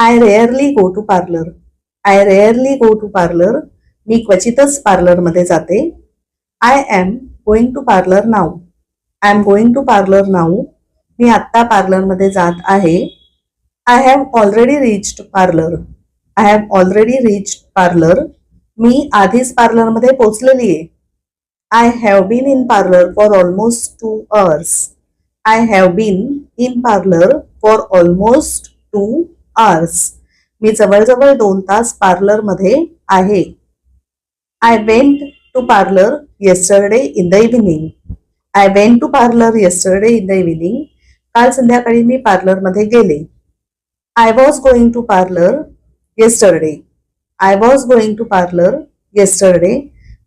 I rarely go to parlour I rarely go to parlour मी क्वचितच पार्लरमध्ये जाते. I am going to parlour now I am going to parlour now मी आत्ता पार्लरमध्ये जात आहे. I have already reached parlour I have already reached parlour मी आधीच पार्लरमध्ये पोहोचलेली आहे. I have been in parlour for almost two hours I have been in parlour for almost two hours मी जवळजवळ दोन तास पार्लरमध्ये आहे. I went to parlour yesterday in the evening I went to parlour yesterday in the evening काल संध्याकाळी मी पार्लरमध्ये गेले. I was going to parlour yesterday I was going to parlour yesterday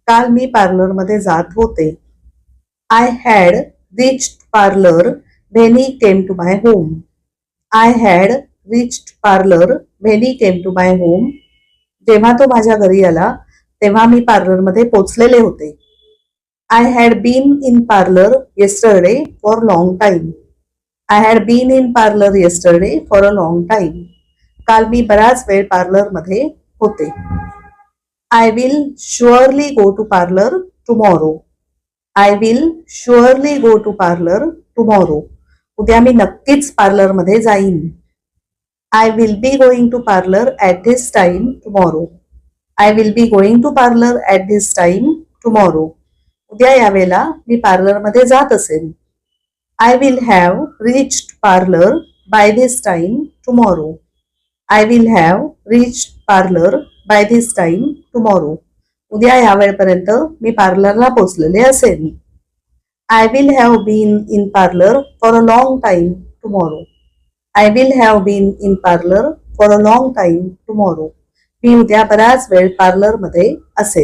काल मी पार्लरमध्ये जात होते. I had reach parlour when he came to my home I had reached parlour when he came to my home जेव्हा तो माझ्या घरी आला तेव्हा मी पार्लरमध्ये पोचलेले होते. I had been in parlour yesterday for long time I had been in parlour yesterday for a long time काल मी बराच वेळ पार्लरमध्ये होते. I will surely go to parlour tomorrow I will surely go to parlour tomorrow उद्या मी नक्कीच पार्लरमध्ये जाईन. I will be going to parlour at this time tomorrow I will be going to parlour at this time tomorrow उद्या यावेळेला मी पार्लरमध्ये जात असेल I will have reached parlour by this time tomorrow I will have reached parlour by this time tomorrow उद्या या वेळपर्यंत मी पार्लरला पोचलेले असेल I will have been in parlour for a long time tomorrow I will have been in parlour for a long time tomorrow मी उद्या बराच वेळ पार्लरमध्ये असेल.